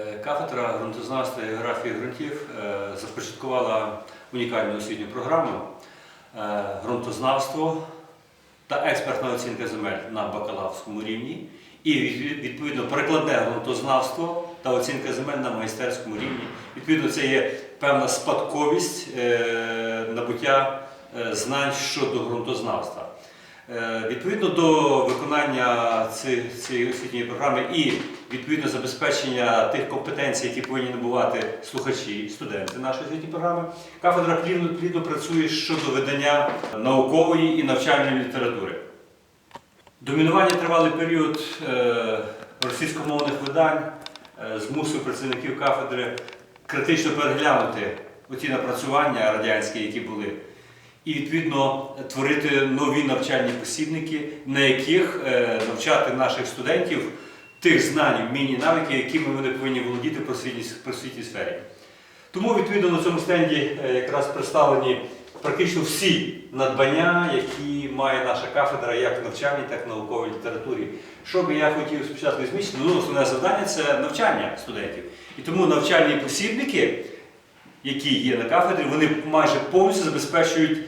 Е, Кафедра ґрунтознавства і географії ґрунтів е, започаткувала унікальну освітню програму е, ґрунтознавство та експертна оцінка земель на бакалаврському рівні і відповідно перекладне ґрунтознавство та оцінка земель на майстерському рівні. Відповідно, це є певна спадковість набуття знань щодо ґрунтознавства. Е, Відповідно до виконання цієї освітньої програми і відповідно забезпечення тих компетенцій, які повинні набувати слухачі, і студенти нашої освітньої програми, кафедра плідно, працює щодо видання наукової і навчальної літератури. Домінування тривалий період е, російськомовних видань е, змусив працівників кафедри критично переглянути оті напрацювання радянські, які були, і відповідно творити нові навчальні посібники, на яких е, навчати наших студентів тих знань, вмінь і навики, якими вони повинні володіти в просвітній, сфері. Тому відповідно на цьому стенді е, якраз представлені практично всі надбання, які має наша кафедра як в навчальній, так і науковій літературі. Що би я хотів спочатку відмічити, ну основне завдання це навчання студентів. І тому навчальні посібники, які є на кафедрі, вони майже повністю забезпечують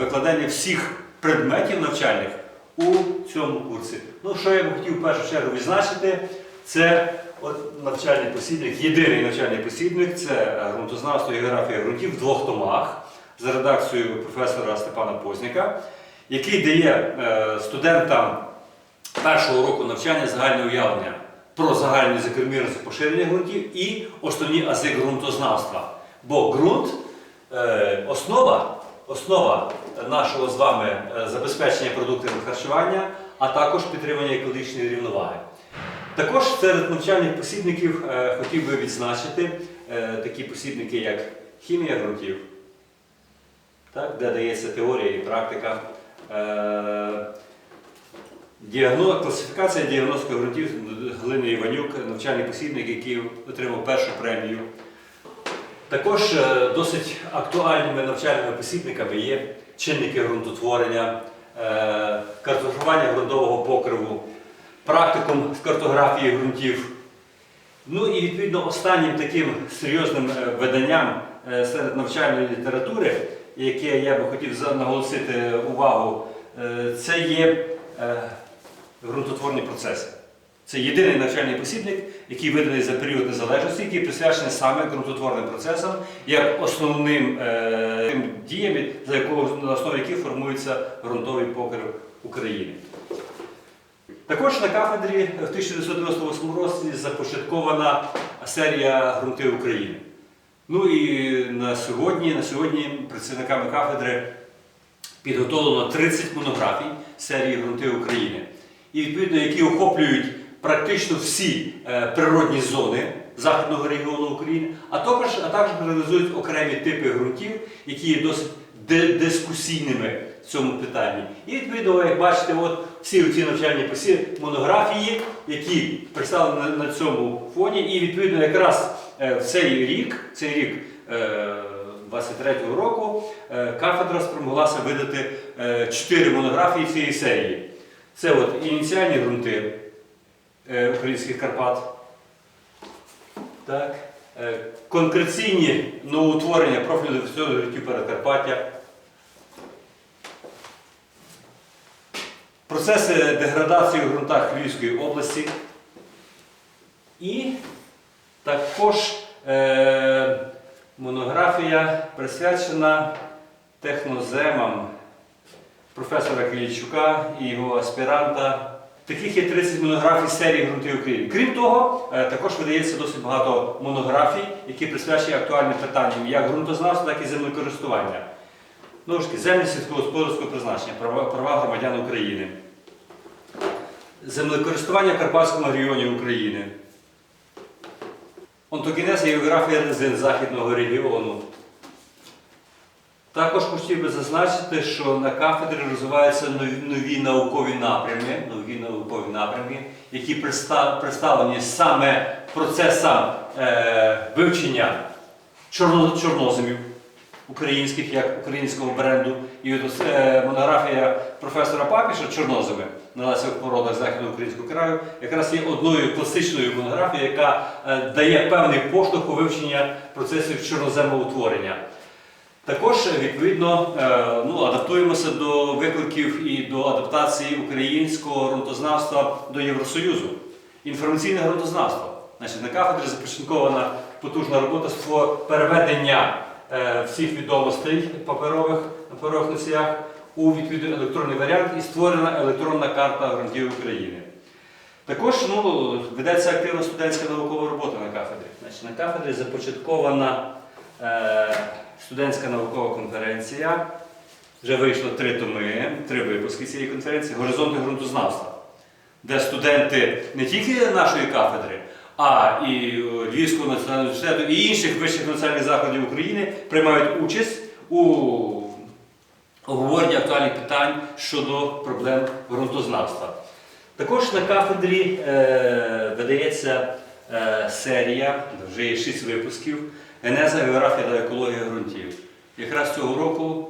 викладання всіх предметів навчальних у цьому курсі. Ну, що я б хотів в першу чергу відзначити, це от навчальний посібник, єдиний навчальний посібник це ґрунтознавство і географія ґрунтів в двох томах за редакцією професора Степана Позняка, який дає е, студентам першого року навчання загальне уявлення про загальні закономірності поширення ґрунтів і основні ази ґрунтознавства. Бо ґрунт е, основа, основа нашого з вами е, забезпечення продуктивного харчування, а також підтримання екологічної рівноваги. Також серед навчальних посібників е, хотів би відзначити е, такі посібники, як хімія ґрунтів, так, де дається теорія і практика. Е, Діагно... Класифікація діагностики ґрунтів Глини Іванюк, навчальний посібник, який отримав першу премію. Також е, досить актуальними навчальними посібниками є чинники ґрунтотворення, е, картографування ґрунтового покриву, практикум з картографії ґрунтів. Ну і відповідно останнім таким серйозним е, виданням серед навчальної літератури, яке я би хотів наголосити увагу, це є ґрунтотворні процеси. Це єдиний навчальний посібник, який виданий за період незалежності, який присвячений саме ґрунтотворним процесам як основним е, тим діям, за якого на основі яких формується ґрунтовий покрив України. Також на кафедрі в 1998 році започаткована серія ґрунти України. Ну і на сьогодні, на сьогодні працівниками кафедри підготовлено 30 монографій серії ґрунти України. І відповідно, які охоплюють практично всі е, природні зони Західного регіону України, а також, а також реалізують окремі типи ґрунтів, які є досить дискусійними в цьому питанні. І відповідно, як бачите, от всі ці навчальні посі монографії, які представлені на, цьому фоні, і відповідно якраз е, в цей рік, цей рік. е, 23-го року е, кафедра спромоглася видати чотири монографії цієї серії. Це от ініціальні ґрунти українських Карпат, так, е, конкреційні новоутворення профільних дефіциту ґрунтів Перекарпаття, процеси деградації у ґрунтах Львівської області. І також е, монографія присвячена техноземам. Професора Кілійчука і його аспіранта. Таких є 30 монографій серії ґрунти України. Крім того, е, також видається досить багато монографій, які присвячені актуальним питанням як ґрунтознавства, так і землекористування. Таки, землі сільськогосподарського призначення, права, права громадян України, землекористування в Карпатському регіоні України, онтогенеза і географія низин Західного регіону. Також хотів би зазначити, що на кафедрі розвиваються нові, наукові напрями, нові наукові напрямки, які представлені саме процесам е, вивчення чорно, чорноземів українських, як українського бренду. І от е, монографія професора Папіша Чорноземи на лесових породах західноукраїнського краю, якраз є одною класичною монографією, яка е, дає певний поштовх у вивчення процесів чорноземоутворення. Також, відповідно, е, ну, адаптуємося до викликів і до адаптації українського ґрунтознавства до Євросоюзу. Інформаційне ґрунтознавство. Значить, на кафедрі започаткована потужна робота з переведення е, всіх відомостей паперових на паперових носіях у відповідний електронний варіант і створена електронна карта ґрунтів України. Також ну, ведеться активна студентська наукова робота на кафедрі. Значить, на кафедрі започаткована е, студентська наукова конференція. Вже вийшло три томи, три випуски цієї конференції Горизонти ґрунтознавства, де студенти не тільки нашої кафедри, а і Львівського національного університету і інших вищих національних закладів України приймають участь у обговоренні актуальних питань щодо проблем ґрунтознавства. Також на кафедрі е, видається е, серія, вже є шість випусків, генеза, географія та екологія ґрунтів. Якраз цього року,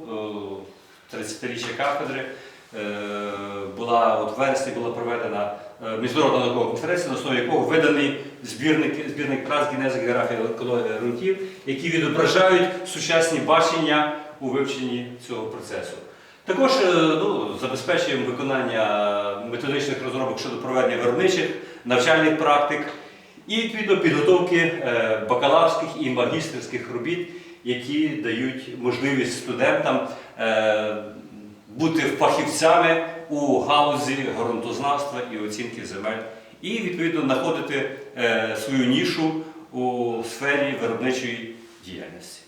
е, 30-річчя кафедри, е, була, от в вересні була проведена е, міжнародна наукова конференція, на основі якого виданий збірник, збірник праць генеза, географія та екологія ґрунтів, які відображають сучасні бачення у вивченні цього процесу. Також е, ну, забезпечуємо виконання методичних розробок щодо проведення виробничих навчальних практик і відповідно підготовки е, бакалаврських і магістрських робіт, які дають можливість студентам е, бути фахівцями у галузі ґрунтознавства і оцінки земель, і відповідно знаходити е, свою нішу у сфері виробничої діяльності.